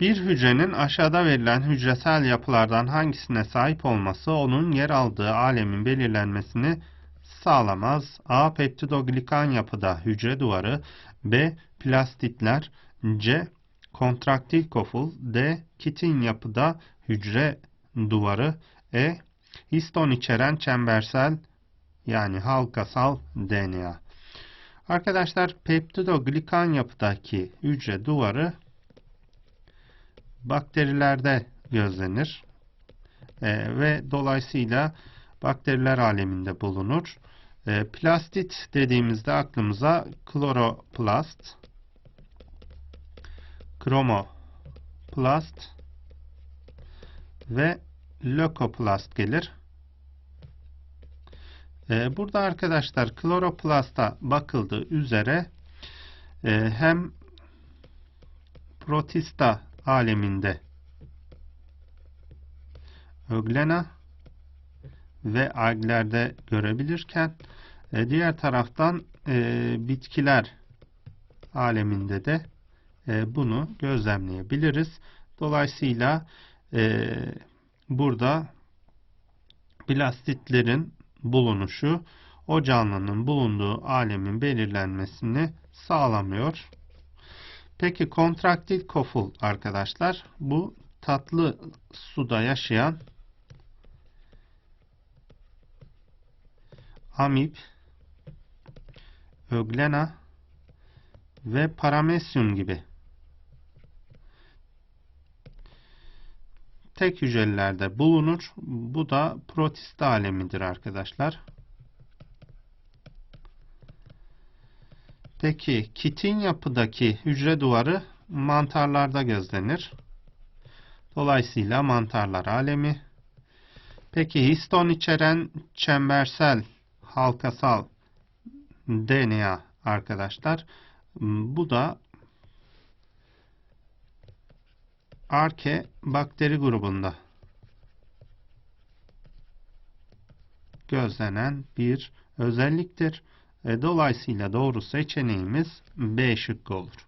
Bir hücrenin aşağıda verilen hücresel yapılardan hangisine sahip olması onun yer aldığı alemin belirlenmesini sağlamaz. A. Peptidoglikan yapıda hücre duvarı. B. Plastitler. C. Kontraktil koful. D. Kitin yapıda hücre duvarı. E. Histon içeren çembersel yani halkasal DNA. Arkadaşlar peptidoglikan yapıdaki hücre duvarı bakterilerde gözlenir Ee, ve dolayısıyla bakteriler aleminde bulunur. Ee, plastit dediğimizde aklımıza kloroplast, kromoplast ve lökoplast gelir. Ee, burada arkadaşlar kloroplasta bakıldığı üzere e, hem protista aleminde öglena ve alglerde görebilirken e, diğer taraftan e, bitkiler aleminde de e, bunu gözlemleyebiliriz. Dolayısıyla burada plastitlerin bulunuşu o canlının bulunduğu alemin belirlenmesini sağlamıyor. Peki kontraktil koful arkadaşlar bu tatlı suda yaşayan amip, öglena ve paramesyum gibi tek hücrelerde bulunur. Bu da protist alemidir arkadaşlar. Peki kitin yapıdaki hücre duvarı mantarlarda gözlenir. Dolayısıyla mantarlar alemi. Peki histon içeren çembersel halkasal DNA arkadaşlar. Bu da arke bakteri grubunda gözlenen bir özelliktir. E, Dolayısıyla doğru seçeneğimiz B şıkkı olur.